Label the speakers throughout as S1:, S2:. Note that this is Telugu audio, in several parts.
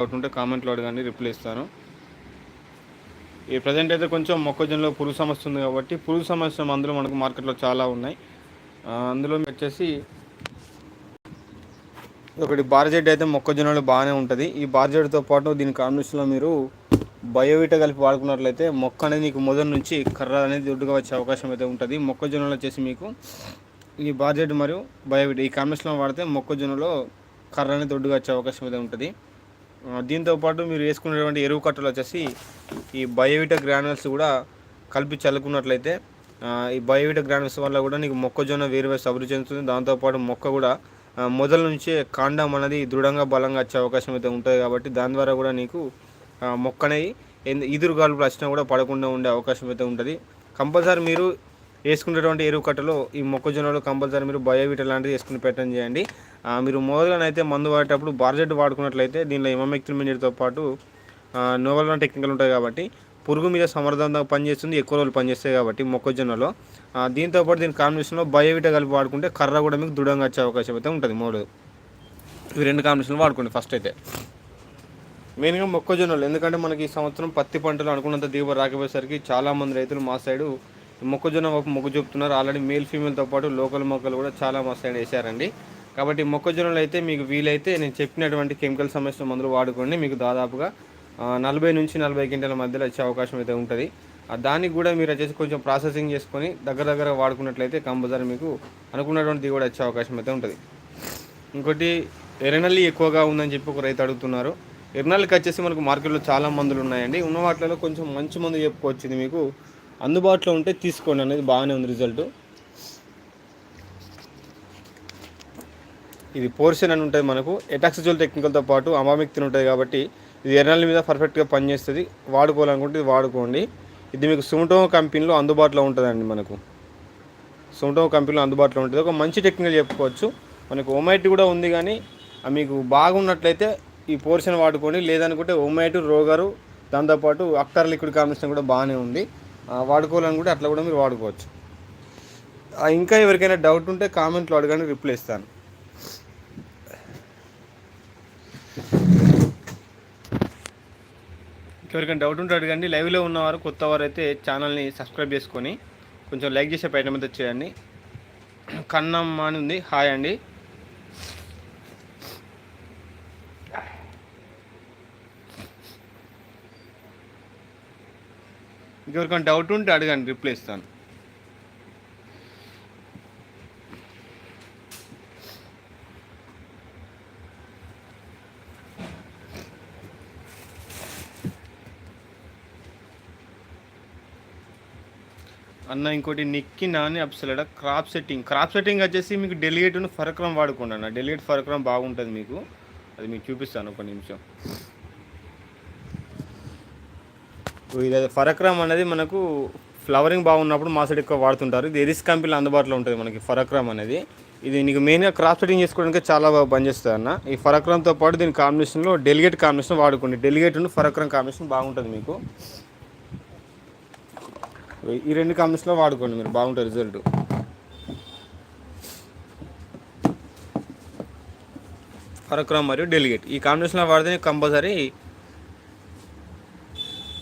S1: డౌట్ ఉంటే కామెంట్లో అడగండి రిప్లై ఇస్తాను. ఈ ప్రజెంట్ అయితే కొంచెం మొక్కజొన్నలో పురుగు సమస్య ఉంది కాబట్టి పురుగు సమస్య అందులో మనకు మార్కెట్లో చాలా ఉన్నాయి. అందులో వచ్చేసి ఒకటి బార్జెడ్ అయితే మొక్కజొన్నలో బాగానే ఉంటుంది. ఈ బార్జెడ్తో పాటు దీని కాంబినేషన్లో మీరు బయోవిట కలిపి వాడుకున్నట్లయితే మొక్క అనేది మీకు మొదటి నుంచి కర్ర అనేది దొడ్డుగా వచ్చే అవకాశం అయితే ఉంటుంది. మొక్కజొన్నలో వచ్చేసి మీకు ఈ బార్జెడ్ మరియు బయోవిట ఈ కాంబినేషన్లో వాడితే మొక్కజొన్నలో కర్ర అనేది దొడ్డుగా వచ్చే అవకాశం అయితే ఉంటుంది. దీంతోపాటు దీంతో పాటు మీరు వేసుకునేటువంటి ఎరువు కట్టలు వచ్చేసి ఈ బయోవిట గ్రానుల్స్ కూడా కలిపి చల్లుకున్నట్లయితే ఈ బయోవిట గ్రానుల్స్ వల్ల కూడా నీకు మొక్కజొన్న వేరు వేరు అభివృద్ధి చెందుతుంది. దాంతోపాటు మొక్క కూడా మొదల నుంచే కాండం అనేది దృఢంగా బలంగా వచ్చే అవకాశం అయితే ఉంటుంది కాబట్టి దాని ద్వారా కూడా నీకు ఆ, మొక్క అనేది ఎన్- వచ్చినా కూడా పడకుండా ఉండే అవకాశం అయితే ఉంటుంది. కంపల్సరీ మీరు వేసుకునేటువంటి ఎరువు కట్టలో ఈ మొక్కజొన్నలో కంపల్సరీ మీరు బయోవిట లాంటిది వేసుకుని పెట్టని చేయండి. మీరు మొదలుగానైతే మందు వాడేటప్పుడు బార్జెట్ వాడుకున్నట్లయితే దీనిలో ఎమమెక్తిన్ పాటు నోవల్ టెక్నికల్ ఉంటాయి కాబట్టి పురుగు మీద సమర్థవంతంగా పనిచేస్తుంది ఎక్కువ రోజులు పనిచేస్తాయి కాబట్టి మొక్కజొన్నలో. దీంతోపాటు దీంతో పాటు దీని కాంబినేషన్లో బయోవిట కలిపి వాడుకుంటే కర్ర కూడా మీకు దృఢంగా వచ్చే అవకాశం అయితే ఉంటుంది మూడు. ఇవి రెండు కాంబినేషన్లు వాడుకోండి ఫస్ట్ అయితే. మెయిన్గా మొక్కజొన్నలు ఎందుకంటే మనకి ఈ సంవత్సరం పత్తి పంటలు అనుకున్నంత దిగుబడి రాకపోయేసరికి చాలామంది రైతులు మా సైడు మొక్కజొన్న వైపు మొగ్గు చూపుతున్నారు. ఆల్రెడీ మేల్ ఫీమేల్తో పాటు లోకల్ మొక్కలు కూడా చాలా మస్తు అండ్ వేసారండి కాబట్టి మొక్కజొన్నలు అయితే మీకు వీలైతే నేను చెప్పినటువంటి కెమికల్ సమస్య మందులు వాడుకోండి. మీకు దాదాపుగా నలభై నుంచి నలభై గంటల మధ్యలో వచ్చే అవకాశం అయితే ఉంటుంది. దానికి కూడా మీరు వచ్చేసి కొంచెం ప్రాసెసింగ్ చేసుకొని దగ్గర దగ్గర వాడుకున్నట్లయితే కంపల్సరీ మీకు అనుకున్నటువంటి దిగుబడి వచ్చే అవకాశం అయితే ఉంటుంది. ఇంకోటి ఎర్రనల్లి ఎక్కువగా ఉందని చెప్పి ఒక రైతు అడుగుతున్నారు. ఎర్రనల్లికి వచ్చేసి మనకు మార్కెట్లో చాలా మందులు ఉన్నాయండి. ఉన్న వాటిలో కొంచెం మంచి మందు చెప్పుకొచ్చింది మీకు. అందుబాటులో ఉంటే తీసుకోండి అనేది బాగానే ఉంది రిజల్ట్. ఇది పోర్షన్ అని ఉంటుంది మనకు. ఎటాక్సిజోల్ టెక్నికల్తో పాటు అమామిక్తిన్ ఉంటుంది కాబట్టి ఇది ఎర్నల్ మీద పర్ఫెక్ట్గా పనిచేస్తుంది. వాడుకోవాలనుకుంటే ఇది వాడుకోండి. ఇది మీకు సుమటో కంపెనీలో అందుబాటులో ఉంటుందండి మనకు. సుమటో కంపెనీలో అందుబాటులో ఉంటుంది. ఒక మంచి టెక్నికల్ చెప్పుకోవచ్చు. మనకు ఓమైట్ కూడా ఉంది కానీ మీకు బాగున్నట్లయితే ఈ పోర్షన్ వాడుకోండి. లేదనుకుంటే ఓమైట్ రోగరు దాంతోపాటు అక్టర్ లిక్విడ్ కాంబినేషన్ కూడా బాగానే ఉంది. వాడుకోవాలని వాడుకోవాలనుకుంటే అట్లా కూడా మీరు వాడుకోవచ్చు. ఇంకా ఎవరికైనా డౌట్ ఉంటే కామెంట్లో అడగండి రిప్లై ఇస్తాను. ఎవరికైనా డౌట్ ఉంటే అడగండి. లైవ్లో ఉన్నవారు కొత్త వారు అయితే ఛానల్ని సబ్స్క్రైబ్ చేసుకొని కొంచెం లైక్ చేసే ప్రయత్నం అయితే చేయండి. కన్నమ్మ అని ఉంది. హాయ్ అండి. ఇంకెవరికైనా డౌట్ ఉంటే అడగండి రిప్లై ఇస్తాను. అన్న ఇంకోటి నిక్కి నాని అప్సలడ క్రాప్ సెట్టింగ్ క్రాప్ సెట్టింగ్ వచ్చేసి మీకు డెలిగేట్ ఫరక్రం వాడుకోండి అన్న. డెలిగేట్ ఫరక్రం బాగుంటుంది మీకు. అది మీకు చూపిస్తాను ఒక నిమిషం. ఇది ఫరక్రమ్ అనేది మనకు ఫ్లవరింగ్ బాగున్నప్పుడు మా సైడ్ ఎక్కువ వాడుతుంటారు. ఇది ఎరిస్ కంపెనీలో అందుబాటులో ఉంటుంది మనకి ఫరక్రమ్ అనేది. ఇది నీకు మెయిన్గా క్రాప్ సెట్టింగ్ చేసుకోవడానికి చాలా బాగా పనిచేస్తుంది అన్న. ఈ ఫరక్రమ్తో పాటు దీని కాంబినేషన్లో డెలిగేట్ కాంబినేషన్ వాడుకోండి. డెలిగేట్ ఫరక్రమ్ కాంబినేషన్ బాగుంటుంది మీకు. ఈ రెండు కాంబినేషన్లో వాడుకోండి మీరు. బాగుంటుంది రిజల్ట్ ఫరక్రామ్ మరియు డెలిగేట్ ఈ కాంబినేషన్లో వాడితే కంపల్సరీ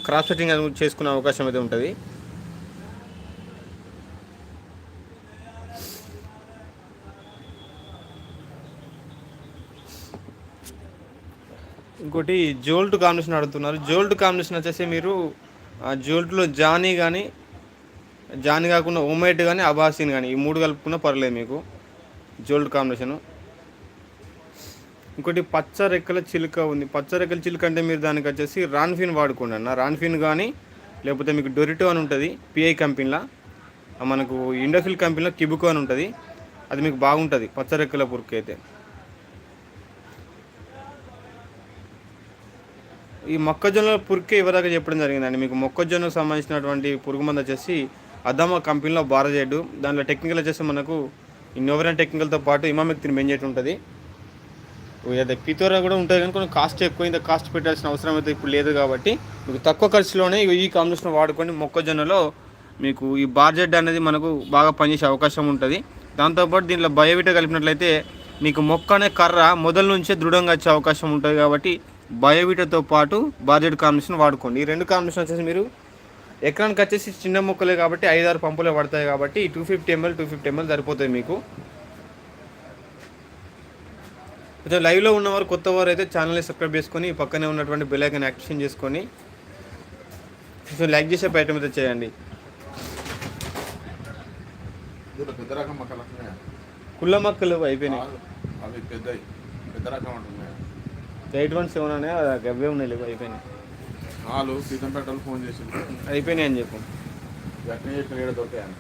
S1: క్రాప్ సెట్టింగ్ చేసుకునే అవకాశం అయితే ఉంటుంది. ఇంకోటి జోల్ట్ కాంబినేషన్ అడుగుతున్నారు జోల్ట్ కాంబినేషన్ వచ్చేసి మీరు ఆ జోల్ట్లో జానీ కానీ జానీ కాకుండా ఓమైట్ కానీ అబాసిన్ కానీ ఈ మూడు కలుపుకున్నా పర్లేదు మీకు. Jolt combination. ఇంకోటి పచ్చ రెక్కల చిలుక ఉంది. పచ్చ రెక్కల చిలుక అంటే మీరు దానికి వచ్చేసి రాన్ఫిన్ వాడుకోండి అన్న రాన్ఫిన్ కానీ లేకపోతే మీకు డొరిటో అని ఉంటుంది పిఐ కంపెనీలో. మనకు ఇండోఫిల్ కంపెనీలో కిబుకో అని ఉంటుంది. అది మీకు బాగుంటుంది పచ్చ రెక్కల పురుకు అయితే. ఈ మొక్కజొన్న పురుకే ఇవ్వదాకా చెప్పడం జరిగిందండి? మీకు మొక్కజొన్నకు సంబంధించినటువంటి పురుగు మందు వచ్చేసి అదమ కంపెనీలో బారజేడు దాంట్లో టెక్నికల్ వచ్చేసి మనకు ఈ టెక్నికల్తో పాటు ఇమామెక్తిని బెంజెట్ ఉంటుంది. అదే పితోరా కూడా ఉంటుంది కానీ కొంచెం కాస్ట్ ఎక్కువ ఇంత కాస్ట్ పెట్టాల్సిన అవసరం అయితే ఇప్పుడు లేదు కాబట్టి మీకు తక్కువ ఖర్చులోనే ఈ కాంబినేషన్ వాడుకొని మొక్కజొన్నలో మీకు ఈ బార్జెడ్ అనేది మనకు బాగా పనిచేసే అవకాశం ఉంటుంది. దాంతోపాటు దీంట్లో బయోవిట కలిపినట్లయితే మీకు మొక్క అనే కర్ర మొదల నుంచే దృఢంగా వచ్చే అవకాశం ఉంటుంది కాబట్టి బయోవిటాతో పాటు బార్జెడ్ కాంబినేషన్ వాడుకోండి. ఈ రెండు కాంబినేషన్ వచ్చేసి మీరు ఎకరానికి వచ్చేసి చిన్న మొక్కలే కాబట్టి ఐదారు పంపులే పడతాయి కాబట్టి two fifty ML two fifty ML సరిపోతాయి మీకు. కొంచెం లైవ్లో ఉన్నవారు కొత్త వారు అయితే ఛానల్ని సబ్స్క్రైబ్ చేసుకొని పక్కనే ఉన్నటువంటి బెల్ ఐకాన్ యాక్టివేషన్ చేసుకొని కొంచెం లైక్ చేసే ప్రయత్నం అయితే చేయండి? కుళ్ళ మొక్కలు అయిపోయినాయి. ఎయిట్ వన్ సెవెన్ అనే అవే ఉన్నాయి లేవు అయిపోయినాయి.
S2: సీతంపేటలు ఫోన్ చేసి
S1: అయిపోయినాయి అని చెప్పు.
S2: దొరికాయని.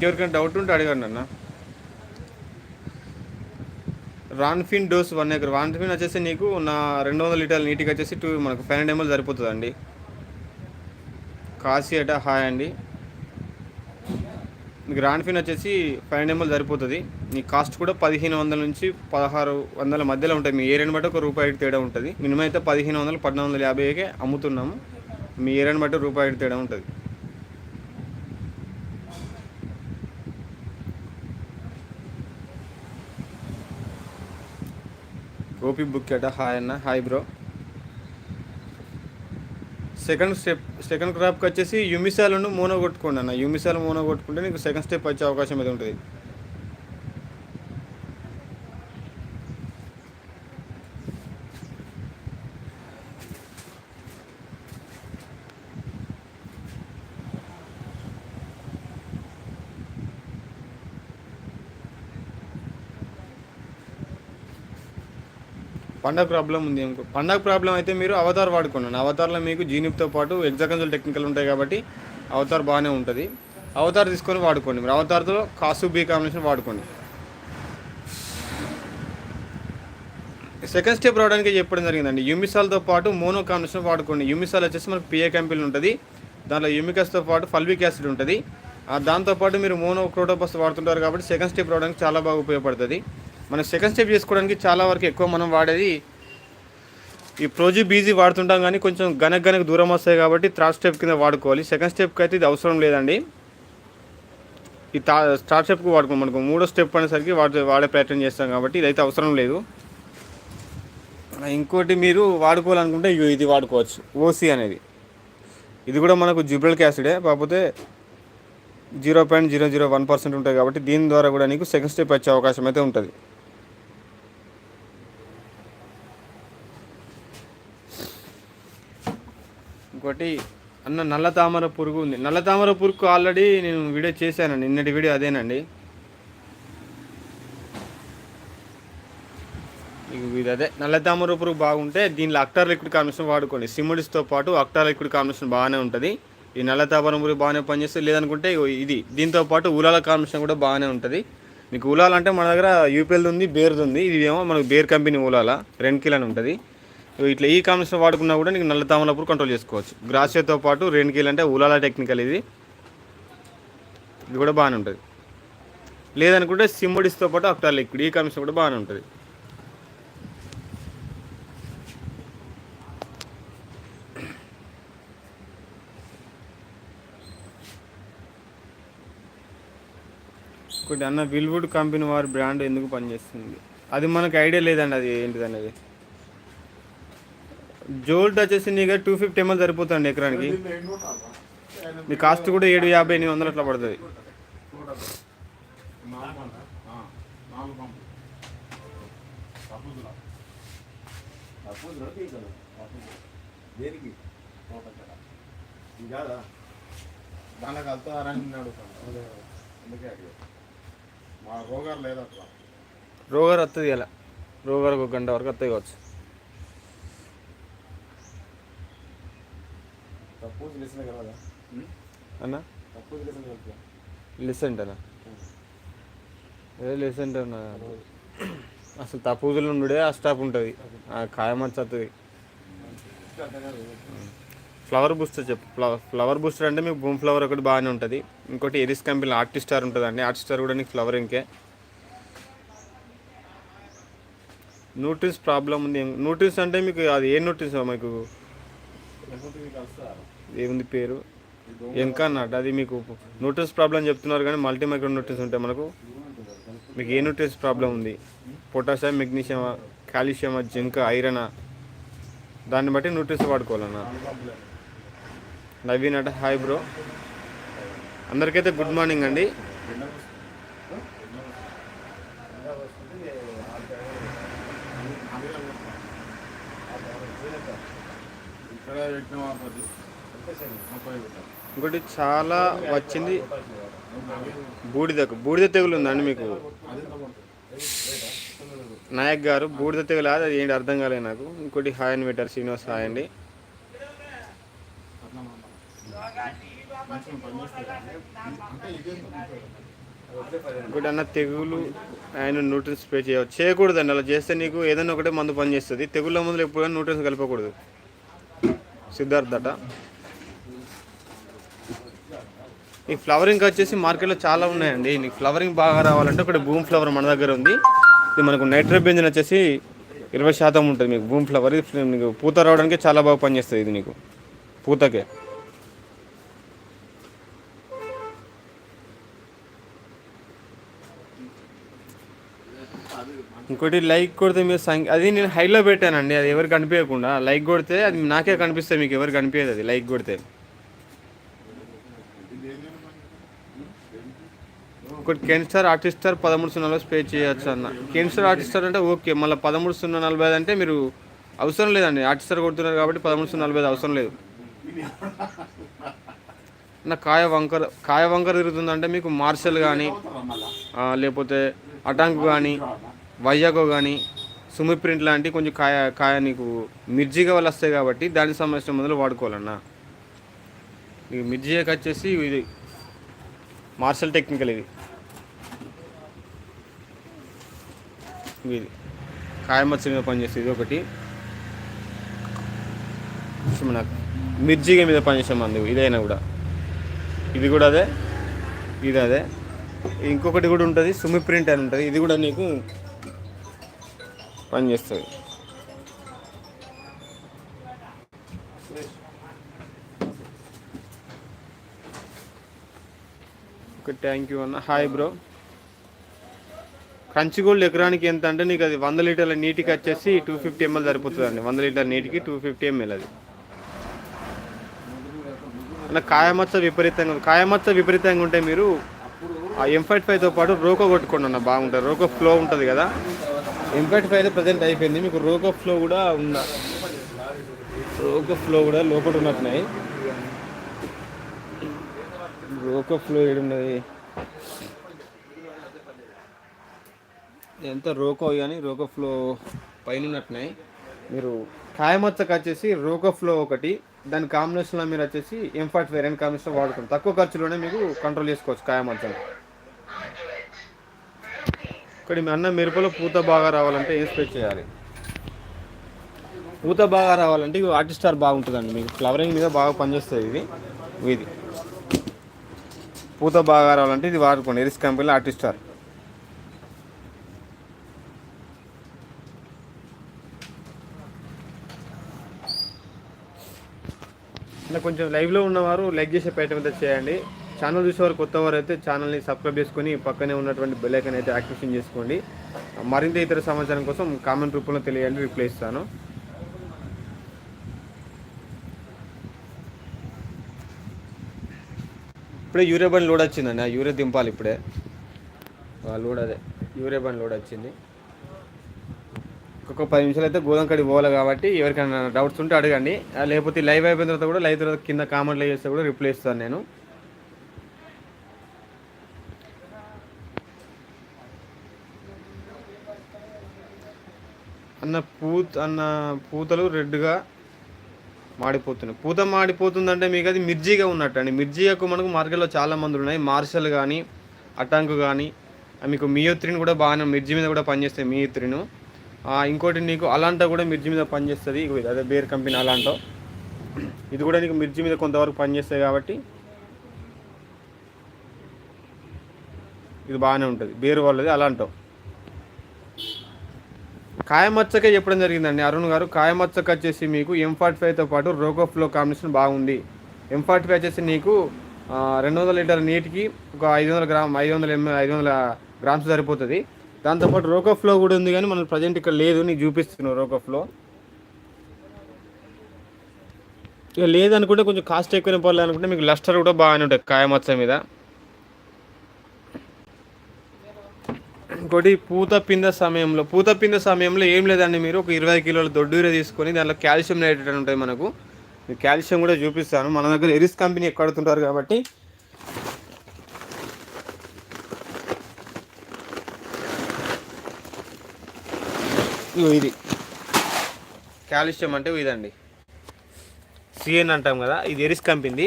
S1: ఇంకెవరికైనా డౌట్ ఉంటే అడగండి అన్న. రాన్ఫిన్ డోస్ వన్ ఎకర్. రాన్ఫిన్ వచ్చేసి నీకు నా రెండు వందల లీటర్ల నీటికి వచ్చేసి టూ మనకు ఫైవ్ హండ్రెడ్ ఎంఎల్ సరిపోతుందండి. కాశీ అట హాయ్ అండి. మీకు రాన్ఫిన్ వచ్చేసి ఫైవ్ హండ్రెడ్ ఎంఎల్ సరిపోతుంది. మీ కాస్ట్ కూడా పదిహేను వందల నుంచి పదహారు వందల మధ్యలో ఉంటుంది మీ ఏరియాని బట్టి ఒక రూపాయి తేడా ఉంటుంది. మినిమం అయితే పదిహేను వందలు పద్నాలుగు వందల యాభైకే అమ్ముతున్నాము. మీ ఏరియాని బట్టి రూపాయి తేడా ఉంటుంది. ఓపీ బుక్ అట హాయ్ అన్న. Hi bro. Second step second క్రాప్కి వచ్చేసి యుమిసాలను మోనో కొట్టుకోండి అన్న. యుమిసాలు మోనో కొట్టుకుంటే నీకు సెకండ్ స్టెప్ వచ్చే అవకాశం అయితే ఉంటుంది. పండగ ప్రాబ్లం ఉంది అనుకో. పండగ ప్రాబ్లం అయితే మీరు అవతార్ వాడుకోండి. అవతార్లో మీకు జీనిప్తో పాటు ఎగ్జాకన్సల్ టెక్నికల్ ఉంటాయి కాబట్టి అవతార్ బాగానే ఉంటుంది. అవతార్ తీసుకొని వాడుకోండి మీరు. అవతార్తో కాసు బీ కాంబినేషన్ వాడుకోండి. సెకండ్ స్టెప్ రావడానికి చెప్పడం జరిగిందండి. యూమిసాల్తో పాటు మోనో కాంబినేషన్ వాడుకోండి. యూమిసాల్ వచ్చేసి మనకు పిఏ కంపెనీ ఉంటుంది. దాంట్లో యూమికస్తో పాటు ఫల్విక్ యాసిడ్ ఉంటుంది. దాంతోపాటు మీరు మోనో క్రోటోపస్ వాడుతుంటారు కాబట్టి సెకండ్ స్టెప్ రావడానికి చాలా బాగా ఉపయోగపడుతుంది. మనం సెకండ్ స్టెప్ చేసుకోవడానికి చాలా వరకు ఎక్కువ మనం వాడేది ఈ ప్రోజీ బీజీ వాడుతుంటాం కానీ కొంచెం గనక గనక దూరం వస్తాయి కాబట్టి థర్డ్ స్టెప్ కింద వాడుకోవాలి. సెకండ్ స్టెప్కి అయితే ఇది అవసరం లేదండి. ఈ తా థర్డ్ స్టెప్కి వాడుకో మనకు మూడో స్టెప్ అనేసరికి వాడే వాడే ప్రయత్నం చేస్తాం కాబట్టి ఇదైతే అవసరం లేదు. ఇంకోటి మీరు వాడుకోవాలనుకుంటే ఇది వాడుకోవచ్చు. ఓసీ అనేది. ఇది కూడా మనకు జిబ్రల్క్ యాసిడే కాకపోతే zero point zero zero one percent ఉంటుంది కాబట్టి దీని ద్వారా కూడా నీకు సెకండ్ స్టెప్ వచ్చే అవకాశం అయితే ఉంటుంది. ఇంకోటి అన్న నల్ల తామర పురుగు ఉంది. నల్ల తామర పురుగు ఆల్రెడీ నేను వీడియో చేశానండి నిన్నటి వీడియో అదేనండి. ఇది అదే. నల్ల తామర పురుగు బాగుంటే దీనిలో అక్టార్ లిక్విడ్ కాంబినేషన్ వాడుకోండి. సిమ్ముడిస్తో పాటు అక్టార్ లిక్విడ్ కాంబినేషన్ బాగానే ఉంటుంది. ఈ నల్ల తామర పురుగు బాగానే పనిచేస్తుంది. లేదనుకుంటే ఇది. దీంతో పాటు ఉలాల కాంబినేషన్ కూడా బాగానే ఉంటుంది. మీకు ఉలాల అంటే మన దగ్గర యూపీఎల్ది ఉంది బేర్ది ఉంది. ఇది ఏమో మనకు బేర్ కంపెనీ ఉలాల రెండు కిలో అని ఉంటుంది. ఇట్లా ఈ కాంబినేషన్ వాడుకున్నా కూడా నీకు నల్ల తామర కంట్రోల్ చేసుకోవచ్చు. గ్రాసియాతో పాటు రేణుకీలు అంటే ఉలాల టెక్నికల్ ఇది. ఇది కూడా బాగానే ఉంటుంది. లేదనుకుంటే సిమ్మడిస్తో పాటు అక్టార్ లిక్విడ్ ఈ కాంబినేషన్ కూడా బాగానే ఉంటుంది. ఒకటి అన్న విల్వుడ్ కంపెనీ వారి బ్రాండ్ ఎందుకు పనిచేస్తుంది? అది మనకు ఐడియా లేదండి అది ఏంటిది అనేది జోల్ట్ వచ్చేసి నీకు టూ ఫిఫ్టీ ఎంఎల్ సరిపోతుంది ఎకరానికి. మీ కాస్ట్ కూడా ఏడు యాభై ఎనిమిది వందలు అట్లా పడుతుంది.
S3: దేనికి
S2: వెళ్తారని అడుగుతాను. అందుకే మా లేదు అట్లా
S1: రోగర్ వస్తుంది ఇలా రోగర్ ఒక గంట వరకు వస్తాయి కావచ్చు. అన్న? లిసెంట్ అన్న ఏ లిసెంట్ అన్న అసలు తప్పుదులు ఉండే ఆ స్టాప్ ఉంటుంది. ఆ ఖాయమచ్చ వస్తుంది ఫ్లవర్ బూస్టర్ చెప్పు. ఫ్లవర్ ఫ్లవర్ బూస్టర్ అంటే మీకు బూమ్ ఫ్లవర్ ఒకటి బాగానే ఉంటుంది. ఇంకోటి ఎరిస్ కంపెనీ ఆర్టిస్ట్ స్టార్ ఉంటుంది అండి ఆర్టిస్ట్ స్టార్ కూడా నీకు ఫ్లవర్ ఇంకే. న్యూట్రిన్స్ ప్రాబ్లం ఉంది. న్యూట్రిన్స్ అంటే మీకు అది ఏ న్యూట్రిన్స్ మీకు? ఏముంది పేరు? ఎంకా అన్నట్టు అది మీకు నోటీస్ ప్రాబ్లం చెప్తున్నారు కానీ మల్టీ మైక్రో నోటీస్ ఉంటాయి మనకు. మీకు ఏ నోటీస్ ప్రాబ్లం ఉంది? Potassium magnesium calcium zinc iron. దాన్ని బట్టి నోటీస్ వాడుకోవాలన్నా. నవీన్ అట హాయ్ బ్రో. అందరికైతే గుడ్ మార్నింగ్ అండి. ఇంకోటి చాలా వచ్చింది. బూడిద బూడిద తెగులు ఉందండి మీకు. నాయక్ గారు బూడిద తెగులు అది ఏంటి అర్థం కాలేదు నాకు. ఇంకోటి హాయ్ అని పెట్టారు శ్రీనివాస్ హాయ్ అండి. ఇంకోటి అన్న తెగులు ఆయన న్యూట్రియన్స్ స్ప్రే చేయవచ్చు? చేయకూడదండి అలా చేస్తే నీకు ఏదైనా ఒకటే మందు పనిచేస్తుంది. తెగుళ్ళ మందులు ఎప్పుడైనా న్యూట్రియన్స్ కలపకూడదు. సిద్ధార్థట ఈ ఫ్లవరింగ్ వచ్చేసి మార్కెట్లో చాలా ఉన్నాయండి. నీకు ఫ్లవరింగ్ బాగా రావాలంటే ఒకటి భూమి ఫ్లవర్ మన దగ్గర ఉంది. ఇది మనకు నైట్రోబెంజన్ వచ్చేసి ఇరవై శాతం ఉంటుంది మీకు భూమి ఫ్లవర్. ఇది నీకు పూత రావడానికి చాలా బాగా పనిచేస్తుంది ఇది నీకు. పూతకే. ఇంకోటి లైక్ కొడితే మీరు సంఖ్య అది నేను హైలో పెట్టానండి అది ఎవరు కనిపించకుండా. లైక్ కొడితే అది నాకే కనిపిస్తుంది మీకు ఎవరు కనిపించదు అది లైక్ కొడితే. ఒకటి కెన్స్టార్ ఆర్టిస్టార్ పదమూడు సున్నాలో స్పే చేయొచ్చు అన్న. కెన్స్టార్ ఆర్టిస్టార్ అంటే ఓకే మళ్ళీ పదమూడు సున్నా నలభై ఐదు అంటే మీరు అవసరం లేదండి. ఆర్టిస్టార్ కొడుతున్నారు కాబట్టి పదమూడు సున్నా నలభై ఐదు అవసరం లేదు. నా కాయ వంకర కాయ వంకర తిరుగుతుందంటే మీకు మార్షల్ కానీ లేకపోతే అటాంక్ కానీ వైజాగో కానీ సుమి ప్రింట్ లాంటి కొంచెం కాయ కాయ నీకు మిర్జిగా వాళ్ళు వస్తాయి కాబట్టి దానికి సంబంధించిన మందులు వాడుకోవాలన్నా. నీకు మిర్జియాకి వచ్చేసి ఇది మార్షల్ టెక్నికల్ ఇది. ఇది కాయమత్స మీద పనిచేస్తుంది ఇది ఒకటి. నాకు మనకు మీద పనిచేసే మందు ఇదైనా కూడా. ఇది కూడా అదే ఇది అదే. ఇంకొకటి కూడా ఉంటుంది సుమి ప్రింట్ అని ఉంటుంది. ఇది కూడా నీకు పనిచేస్తుంది ఓకే థ్యాంక్ యూ అన్న. హాయ్ బ్రో కంచిగోల్డ్ ఎకరానికి ఎంత అంటే నీకు అది వంద లీటర్ల నీటికి వచ్చేసి టూ ఫిఫ్టీ ఎంఎల్ సరిపోతుంది అండి వంద లీటర్ల నీటికి టూ ఫిఫ్టీ ఎంఎల్ అది. అలా కాయమచ్చ విపరీతంగా కాయమచ్చ విపరీతంగా ఉంటే మీరు ఆ ఎంఫైట్ ఫైవ్తో పాటు రోకో కొట్టుకోండి అన్న. బాగుంటుంది. రోకో ఫ్లో ఉంటుంది కదా. ఎం ఫైవ్ అయితే ప్రజెంట్ అయిపోయింది. మీకు రోకో ఫ్లో కూడా ఉందా రోకో ఫ్లో కూడా లోపల ఉన్నట్టున్నాయి. రోకో ఫ్లో ఏడున్నది ఎంత రోకో కానీ రోకో ఫ్లో పైన ఉన్నట్టున్నాయి. మీరు కాయమచ్చకు వచ్చేసి రోకో ఫ్లో ఒకటి దాని కాంబినేషన్లో మీరు వచ్చేసి ఎంఫాట్ ఫార్టీ కాంబినేషన్ వాడుకుంటారు తక్కువ ఖర్చులోనే మీకు కంట్రోల్ చేసుకోవచ్చు కాయమచ్చను. ఇక్కడ మీ అన్న మిరపలో పూత బాగా రావాలంటే ఏం స్ప్రే చేయాలి? పూత బాగా రావాలంటే ఇవి ఆర్టిస్టార్ బాగుంటుందండి. మీకు ఫ్లవరింగ్ మీద బాగా పనిచేస్తుంది ఇది. ఇది పూత బాగా రావాలంటే ఇది వాడుకోండి. ఎరిస్ కంపెనీ ఆర్టిస్టార్ ఇలా కొంచెం లైవ్లో ఉన్నవారు లైక్ చేసే ప్రయత్నం అయితే చేయండి. ఛానల్ చూసేవారు కొత్త వారు అయితే ఛానల్ని సబ్స్క్రైబ్ చేసుకొని పక్కనే ఉన్నటువంటి బెల్ అయితే యాక్టివేషన్ చేసుకోండి. మరింత ఇతర సమాచారం కోసం కామెంట్ రూపంలో తెలియండి రిప్లై ఇస్తాను. ఇప్పుడే యూరియా బండ్ లోడ్ వచ్చిందండి. ఆ యూరియా దింపాలి ఇప్పుడే. లోడ్ అదే. యూరియా బండ్ లోడ్ వచ్చింది. ఒక పది నిమిషాలు అయితే గోధుమ కడికి పోవాలి కాబట్టి ఎవరికైనా డౌట్స్ ఉంటే అడగండి. లేకపోతే లైవ్ అయిపోయిన తర్వాత కూడా లైవ్ తర్వాత కింద కామెంట్లు చేస్తే కూడా రిప్లై ఇస్తాను నేను. అన్న పూత అన్న పూతలు రెడ్గా మాడిపోతున్నాయి. పూత మాడిపోతుందంటే మీకు అది మిర్జీగా ఉన్నట్టు అండి. మిర్జీయకు మనకు మార్కెట్లో చాలా మందులు ఉన్నాయి. మార్షల్ కానీ అటాంక్ కానీ మీకు మియోత్రిన్ కూడా బాగానే మిర్జీ మీద కూడా పనిచేస్తాయి మియోత్రిను. ఇంకోటి నీకు అలాంటా కూడా మిర్జీ మీద పనిచేస్తుంది. ఇది అదే బేర్ కంపెనీ అలాంటో. ఇది కూడా నీకు మిర్జీ మీద కొంతవరకు పనిచేస్తాయి కాబట్టి ఇది బాగానే ఉంటుంది. బేరు వాళ్ళది అలాంటో. కాయమచ్చకే చెప్పడం జరిగిందండి. అరుణ్ గారు కాయమచ్చకు వచ్చేసి మీకు ఎం ఫార్టీ ఫైవ్తో పాటు రోకోఫ్లో కాంబినేషన్ బాగుంది. ఎం ఫార్టీ ఫైవ్ వచ్చేసి నీకు రెండు వందల లీటర్ నీటికి ఒక ఐదు వందల గ్రామ్ ఐదు వందల ఎంఎల్ ఐదు వందల గ్రామ్స్ సరిపోతుంది. దాంతోపాటు రోకో ఫ్లో కూడా ఉంది కానీ మనం ప్రజెంట్ ఇక్కడ లేదు. నీకు చూపిస్తున్నాను రోకో ఫ్లో. ఇక లేదనుకుంటే కొంచెం కాస్ట్ ఎక్కువైన పర్లేదు అనుకుంటే మీకు లస్టర్ కూడా బాగానే ఉంటుంది కాయమచ్చ మీద. ఇంకోటి పూత పింద సమయంలో పూత పింద సమయంలో ఏం లేదండి మీరు ఒక ఇరవై కిలోల దొడ్డూర తీసుకొని దాంట్లో కాల్షియం నైట్రేట్ అని మనకు. కాల్షియం కూడా చూపిస్తాను. మన దగ్గర ఎరిస్ కంపెనీ ఎక్కడుతుంటారు కాబట్టి. ఇది. కాల్షియం అంటే ఇదండి. సిఎన్ అంటాం కదా ఇది ఎరిస్ కంపెనీ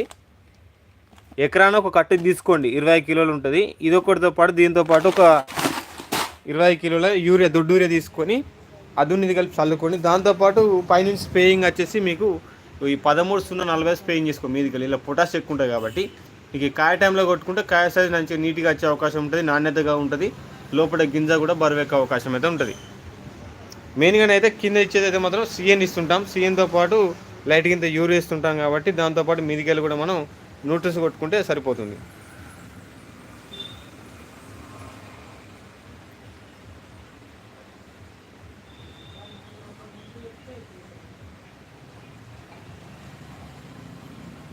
S1: ఎకరాన ఒక కట్టు తీసుకోండి ఇరవై కిలోలు ఉంటుంది. ఇది ఒకటితో పాటు దీంతో పాటు ఒక ఇరవై కిలోల యూరియా దొడ్డు యూరియా తీసుకొని అదున్నది కలిపి చల్లుకొని దాంతోపాటు పైనుంచి స్ప్రేయింగ్ వచ్చేసి మీకు ఈ పదమూడు సున్నా నలభై స్ప్రేయింగ్ చేసుకో మీదికి ఇలా పొటాష్ ఎక్కువ ఉంటుంది కాబట్టి మీకు కాయ టైంలో కొట్టుకుంటే కాయ సైజ్ మంచిగా నీట్గా వచ్చే అవకాశం ఉంటుంది నాణ్యతగా ఉంటుంది. లోపల గింజ కూడా బరువెక్కే అవకాశం అయితే ఉంటుంది. మెయిన్గా అయితే కింద ఇచ్చేది అయితే మాత్రం సిఎన్ ఇస్తుంటాం. సిఎన్తో పాటు లైట్ కింద యూరియా ఇస్తుంటాం కాబట్టి దాంతోపాటు మీదికెళ్ళి కూడా మనం న్యూట్రిస్ కొట్టుకుంటే సరిపోతుంది.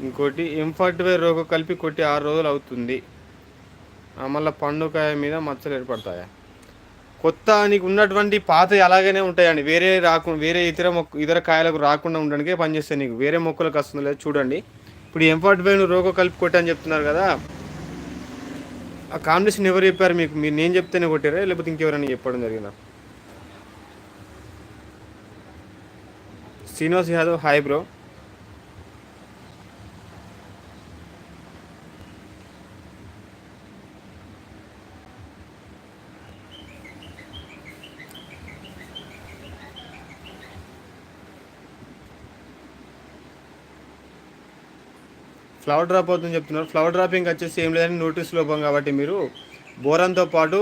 S1: ఇంకోటి ఎంఫార్టీ రోగం కలిపి కొట్టి ఆరు రోజులు అవుతుంది. మళ్ళీ పండుకాయ మీద మచ్చలు ఏర్పడతాయా? కొత్త నీకు ఉన్నటువంటి పాత అలాగనే ఉంటాయండి. వేరే రాకుండా వేరే ఇతర మొక్క ఇతర కాయలకు రాకుండా ఉండడానికే పనిచేస్తాయి నీకు. వేరే మొక్కలకు వస్తుంది లేదు చూడండి. ఇప్పుడు ఎంఫార్టీ ఫైవ్ రోగం కలిపి కొట్టని చెప్తున్నారు కదా. ఆ కాంబినేషన్ ఎవరు చెప్పారు మీకు? మీరు నేను చెప్తేనే కొట్టారా? లేకపోతే ఇంకెవరైనా చెప్పడం జరిగిందా? Srinivas Yadav hi bro. Flower drop అవుతుందని చెప్తున్నారు. ఫ్లవర్ డ్రాపింగ్ వచ్చేసి ఏం లేదని నోటీస్ లోపం కాబట్టి మీరు బోరాన్తో పాటు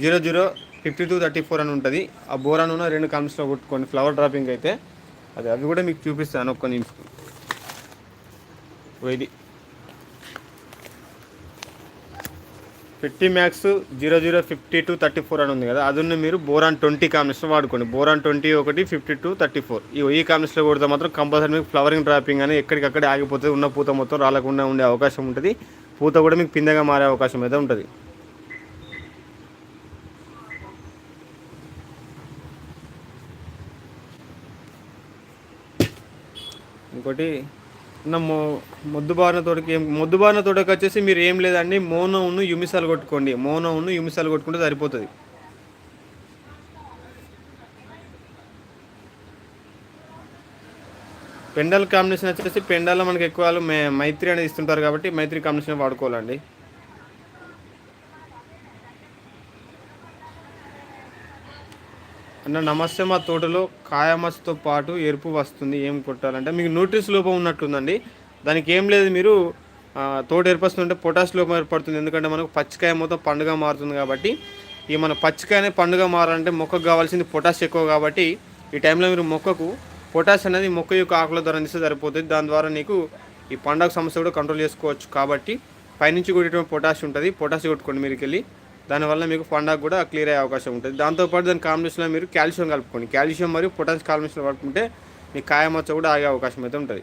S1: zero zero fifty two thirty four అని ఉంటుంది. ఆ బోరాన్ ఉన్న రెండు కమ్స్లో కొట్టుకోండి. ఫ్లవర్ డ్రాపింగ్ అయితే. అది అవి కూడా మీకు చూపిస్తాను. ఒక్క నిమిషం. ఇది fifty max zero zero fifty two thirty four అని ఉంది కదా అదున్న మీరు బోరాన్ ట్వంటీ కాంబినేషన్ వాడుకోండి. బోరాన్ ట్వంటీ ఒకటి ఫిఫ్టీ టూ థర్టీ ఫోర్. ఈ ఈ కాంబినేషన్లో కొడితే మాత్రం కంపల్సరీ మీకు ఫ్లవరింగ్ డ్రాపింగ్ అని ఎక్కడికక్కడే ఆగిపోతుంది ఉన్న పూత మొత్తం రాలకుండా ఉండే అవకాశం ఉంటుంది. పూత కూడా మీకు పిందెగా మారే అవకాశం అయితే ఉంటుంది. ఇంకోటి మొద్దుబారిన తోటకి ఏం మొద్దుబారిన తోటకి వచ్చేసి మీరు ఏం లేదండి మోనోను యుమిసాలు కొట్టుకోండి. మోనోను యుమిసాలు కొట్టుకుంటే సరిపోతుంది. పెండల్ కాంబినేషన్ వచ్చేసి పెండాల్లో మనకి ఎక్కువ వాళ్ళు మైత్రి అనేది ఇస్తుంటారు కాబట్టి మైత్రి కాంబినేషన్ వాడుకోవాలండి. అన్న నమస్తే మా తోటలో కాయమచ్చతో పాటు ఎరుపు వస్తుంది ఏం కొట్టాలంటే మీకు న్యూట్రిస్ లోపం ఉన్నట్టుందండి. దానికి ఏం లేదు మీరు తోట ఏర్పరుస్తుంటే పొటాష్ లోపం ఏర్పడుతుంది ఎందుకంటే మనకు పచ్చికాయ మొత్తం పండుగ మారుతుంది కాబట్టి. ఈ మన పచ్చికాయనే పండుగ మారాలంటే మొక్కకు కావాల్సింది పొటాష్ ఎక్కువ కాబట్టి ఈ టైంలో మీరు మొక్కకు పొటాష్ అనేది మొక్క యొక్క ఆకుల ద్వారా అందిస్తే సరిపోతుంది. దాని ద్వారా నీకు ఈ పండగ సమస్య కూడా కంట్రోల్ చేసుకోవచ్చు కాబట్టి పైనుంచి కొట్టేటువంటి పొటాష్ ఉంటుంది. పొటాష్ కొట్టుకోండి మీరుకెళ్ళి దానివల్ల మీకు పండగ కూడా క్లియర్ అయ్యే అవకాశం ఉంటుంది. దాంతోపాటు దాని కాంబినేషన్లో మీరు కాల్షియం కలుపుకోండి. కాల్షియం మరియు పొటాష్ కాంబినేషన్ కలుపుకుంటే మీ కాయమచ్చ కూడా ఆగే అవకాశం అయితే ఉంటుంది.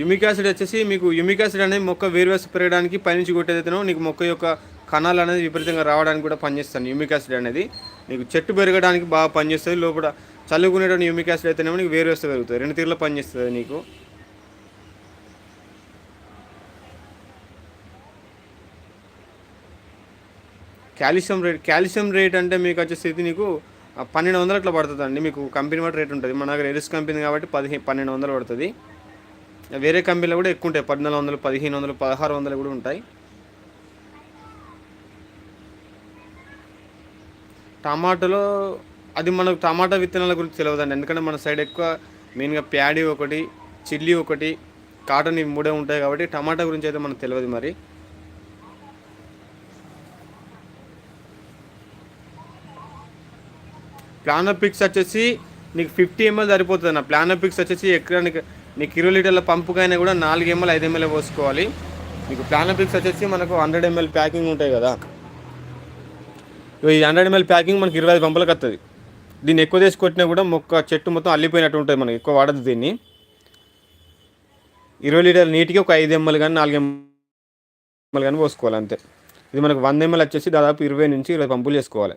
S1: యుమిక్ యాసిడ్ వచ్చేసి మీకు యుమిక్ యాసిడ్ అనేది మొక్క వేరువేసి పెరగడానికి పైనుంచి కొట్టేదైతేనో నీకు మొక్క యొక్క కణాలు అనేది విపరీతంగా రావడానికి కూడా పనిచేస్తాను యుమిక్ యాసిడ్ అనేది. నీకు చెట్టు పెరగడానికి బాగా పనిచేస్తుంది. లోపల చల్లుకునేటువంటి యుమిక్ యాసిడ్ అయితేనేమో నీకు వేరువేస్తే పెరుగుతుంది రెండు తీరులో పనిచేస్తుంది నీకు. కాల్షియం రేట్ కాల్షియం రేట్ అంటే మీకు వచ్చేసి స్థితి నీకు పన్నెండు వందలు అట్లా పడుతుంది అండి మీకు కంపెనీ బట్టి రేట్ ఉంటుంది. మన దగ్గర ఎరిస్ కంపెనీ కాబట్టి పదిహేను పన్నెండు వందలు పడుతుంది. వేరే కంపెనీలో కూడా ఎక్కువ ఉంటాయి. పద్నాలుగు వందలు పదిహేను వందలు పదహారు వందలు కూడా ఉంటాయి. టమాటాలో అది మనకు టమాటా విత్తనాల గురించి తెలియదండి. ఎందుకంటే మన సైడ్ ఎక్కువ మెయిన్గా ప్యాడీ ఒకటి చిల్లీ ఒకటి కాటన్ ఇవి మూడే ఉంటాయి కాబట్టి టమాటా గురించి అయితే మనకు తెలియదు మరి. ప్లానోపిక్స్ వచ్చేసి నీకు ఫిఫ్టీ ఎంఎల్ సరిపోతుంది అన్న ప్లానోపిక్స్ వచ్చేసి ఎకరానికి నీకు ఇరవై లీటర్ల పంపుకైనా కూడా నాలుగు ఎంఎల్ ఐదు ఎంఎల్ పోసుకోవాలి. మీకు ప్లానపిక్స్ వచ్చేసి మనకు హండ్రెడ్ ఎంఎల్ ప్యాకింగ్ ఉంటాయి కదా. ఇగో ఈ హండ్రెడ్ ఎంఎల్ ప్యాకింగ్ మనకి ఇరవై ఐదు పంపులకు వస్తుంది దీన్ని ఎక్కువ తీసుకొట్టినా కూడా మొక్క చెట్టు మొత్తం అల్లిపోయినట్టు ఉంటుంది మనకి. ఎక్కువ వాడదు దీన్ని. ఇరవై లీటర్ నీటికి ఒక ఐదు ఎంఎల్ కానీ నాలుగు ఎంఎల్ కానీ పోసుకోవాలి అంతే. ఇది మనకు వంద ఎంఎల్ వచ్చేసి దాదాపు ఇరవై నుంచి ఇరవై పంపులు చేసుకోవాలి.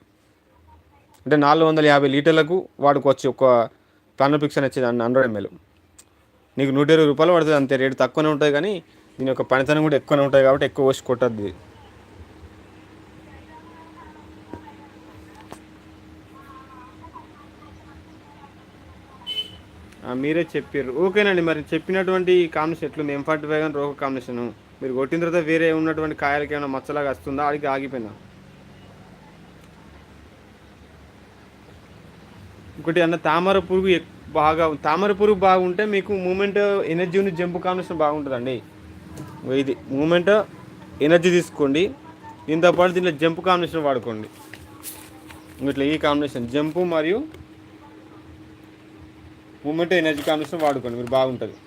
S1: అంటే నాలుగు వందల యాభై లీటర్లకు వాడుకోవచ్చు. ఒక ప్లానోపిక్స్ అని వచ్చేది హండ్రెడ్ ఎంఎల్. నీకు నూట ఇరవై రూపాయలు పడుతుంది అంతే రేటు తక్కువనే ఉంటుంది కానీ దీని యొక్క పనితనం కూడా ఎక్కువనే ఉంటుంది కాబట్టి ఎక్కువ పోసి కొట్టద్ది. మీరే చెప్పారు ఓకేనండి మరి చెప్పినటువంటి కాంబినేషన్ ఎట్లుంది? ఎం ఫార్టీ ఫైవ్ కానీ రోగ కాంబినేషన్. మీరు కొట్టిన తర్వాత వేరే ఉన్నటువంటి కాయలకి ఏమైనా మచ్చలాగా వస్తుందా? అడిగి ఆగిపోయినా ఇంకోటి అన్న తామర పురుగు బాగా తామర పురుగు బాగుంటే మీకు మూమెంట్ ఎనర్జీ ఉన్న జంపు కాంబినేషన్ బాగుంటుందండి. ఇది మూమెంట్ ఎనర్జీ తీసుకోండి. దీంతో పాటు దీంట్లో జంప్ కాంబినేషన్ వాడుకోండి. ఇట్లా ఈ కాంబినేషన్ జంపు మరియు మూమెంట్ ఎనర్జీ కాంబినేషన్ వాడుకోండి. మీరు బాగుంటుంది.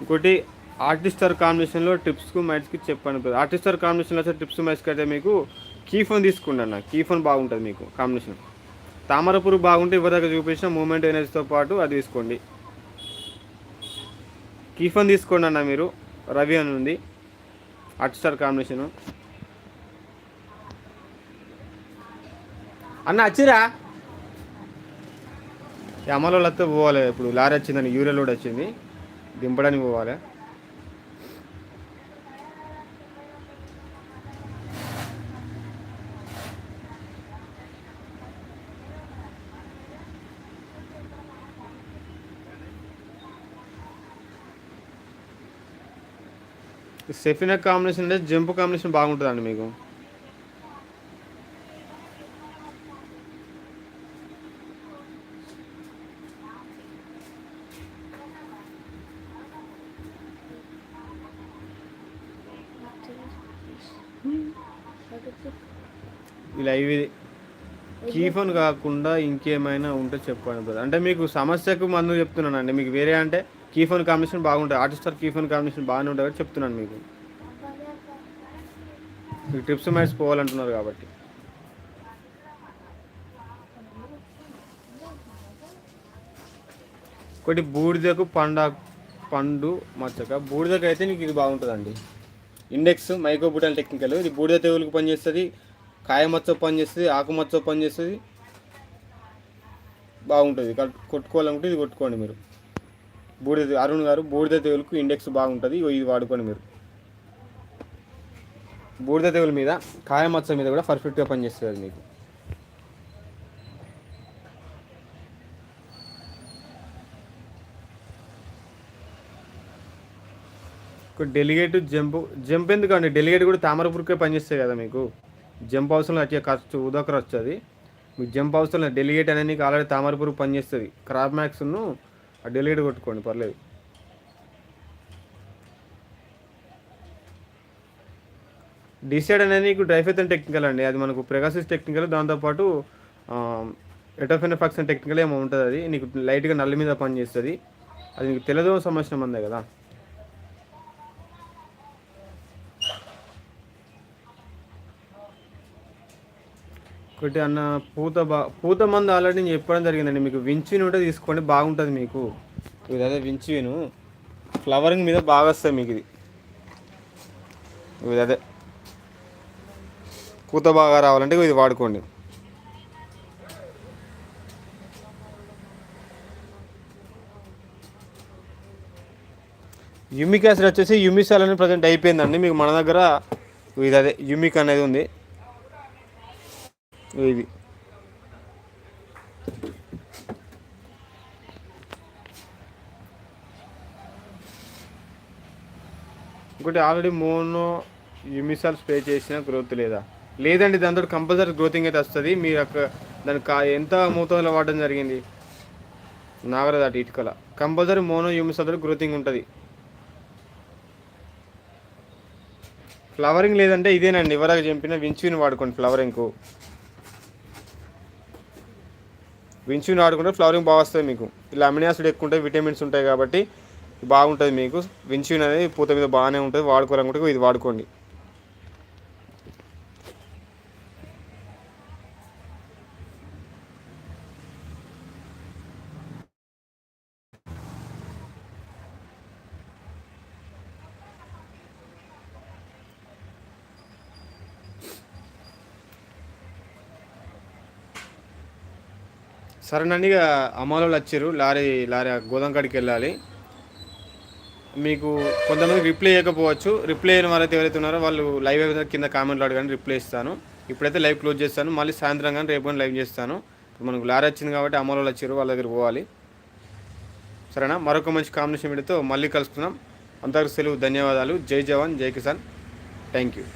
S1: ఇంకోటి ఆర్టిస్టర్ కాంబినేషన్లో టిప్స్కు మైట్స్కి చెప్పండి ఆర్టిస్టర్ కాంబినేషన్లో వచ్చే టిప్స్ మైట్స్కి అయితే మీకు కీ ఫోన్ తీసుకోండి అన్న. కీ ఫోన్ బాగుంటుంది మీకు కాంబినేషన్. తామరపూరు బాగుంటే ఇవ్వదాకా చూపించిన మూమెంట్ ఎనర్జీతో పాటు అది తీసుకోండి. కీ ఫోన్ తీసుకోండి అన్న మీరు రవి అని ఉంది. ఆర్టిస్టర్ కాంబినేషను. అన్న వచ్చిరా? ఈ పోవాలి ఇప్పుడు లారీ వచ్చిందని యూరియా లోడ్ వచ్చింది దింపడానికి పోవాలి. సెఫినా కాంబినేషన్ అంటే జంప్ కాంబినేషన్ బాగుంటుందండి మీకు. ఇలా ఇవి కీఫోన్ కాకుండా ఇంకేమైనా ఉంటే చెప్పండి అంటే మీకు సమస్యకు మందు చెప్తున్నానండి. మీకు వేరే అంటే కీఫోన్ కాంబినేషన్ బాగుంటుంది. ఆర్టిస్టర్ కీఫోన్ కాంబినేషన్ బాగానే ఉంటుంది కాబట్టి చెప్తున్నాను మీకు. మీకు ట్రిప్స్ మ్యాచ్ పోవాలంటున్నారు కాబట్టి. ఒకటి బూడిదకు పండ పండు మచ్చక. బూడిదకు అయితే నీకు ఇది బాగుంటుందండి. ఇండెక్స్ మైక్రోబుటల్ టెక్నికల్. ఇది బూడిద తెగులకు పనిచేస్తుంది కాయ మచ్చ పనిచేస్తుంది ఆకు మచ్చ పనిచేస్తుంది. బాగుంటుంది. కొట్టుకోవాలనుకుంటే ఇది కొట్టుకోండి మీరు. బూడిద అరుణ్ గారు బూడిద తెగులకు ఇండెక్స్ బాగుంటుంది ఇది వాడుకోండి మీరు. బూడిద తెగుల మీద కాయమచ్చ మీద కూడా పర్ఫెక్ట్గా పనిచేస్తుంది మీకు. డెలిగేట్ జంప్ జంప్ ఎందుకండి? డెలిగేట్ కూడా తామర పురుకే పనిచేస్తాయి కదా మీకు. జంప్ అవసరం వచ్చే ఖర్చు ఉదకర వస్తుంది మీకు జంప్ అవసరం డెలిగేట్ అనేది నీకు ఆల్రెడీ తామర పురుగు పనిచేస్తుంది క్రాప్ మ్యాక్స్ను ఆ కొట్టుకోండి పర్లేదు. డిసైడ్ అనేది నీకు డ్రైఫెతన్ టెక్నికల్ అండి. అది మనకు ప్రెగాసిస్ టెక్నికల్ దాంతోపాటు ఎటోఫెనఫాక్సన్ టెక్నికల్ ఏమో ఉంటుంది అది. నీకు లైట్గా నల్ల మీద పనిచేస్తుంది. అది నీకు తెలియదు సంవత్సరం అందే కదా. ఒకటి అన్న పూత బా పూత మందు ఆల్రెడీ నేను చెప్పడం జరిగిందండి. మీకు వించిన్ ఉంటే తీసుకోండి బాగుంటుంది మీకు. ఇది అదే వించిను. ఫ్లవరింగ్ మీద బాగా వస్తుంది మీకు ఇది. ఇది అదే. పూత బాగా రావాలంటే ఇది వాడుకోండి. యుమిక్ యాసిడ్ వచ్చేసి యుమిసాల్ అనేది ప్రజెంట్ అయిపోయిందండి. మీకు మన దగ్గర ఇది అదే యుమిక్ అనేది ఉంది. ఇది. ఇంకోటి ఆల్రెడీ మోనో యూమిసాల్ స్ప్రే చేసిన గ్రోత్ లేదా? లేదండి దాంతో కంపల్సరీ గ్రోతింగ్ అయితే వస్తుంది. మీరు అక్కడ దాని కా ఎంత మోతాదులో వాడడం జరిగింది? నాగరదాటి ఇటుకల. కంపల్సరీ మోనో యుమిసాల్ గ్రోతింగ్ ఉంటుంది. ఫ్లవరింగ్ లేదంటే ఇదేనండి. ఇవరాకు చెప్పిన వించుని వాడుకోండి ఫ్లవరింగ్కు విన్సూన్ ఆడుకుంటే ఫ్లవరింగ్ బాగా వస్తుంది మీకు. ఇలా అమినియాసిడ్ ఎక్కువ ఉంటాయి విటమిన్స్ ఉంటాయి కాబట్టి బాగుంటుంది మీకు. విన్సూన్ అనేది పూత మీద బాగానే ఉంటుంది. వాడుకోవాలనుకుంటే ఇది వాడుకోండి. సరేనండి ఇక అమ్మాలోళ్ళు వచ్చారు లారీ లారీ గోదాం కాడికి వెళ్ళాలి. మీకు కొంతమంది రిప్లై ఇవ్వకపోవచ్చు. రిప్లై అయిన వారైతే ఎవరైతే ఉన్నారో వాళ్ళు లైవ్ అయిన కింద కామెంట్లు అడగండి రిప్లై ఇస్తాను. ఇప్పుడైతే లైవ్ క్లోజ్ చేస్తాను. మళ్ళీ సాయంత్రం కానీ రేపు కానీ లైవ్ చేస్తాను. ఇప్పుడు మనకు లారీ వచ్చింది కాబట్టి అమ్మాలోళ్ళు వచ్చారు వాళ్ళ దగ్గర పోవాలి. సరేనా? మరొక మంచి కాంబినేషన్ వీడియోతో మళ్ళీ కలుసుకుందాం అంతవరకు సెలవు ధన్యవాదాలు. జై జవాన్ జై కిసాన్. Thank you.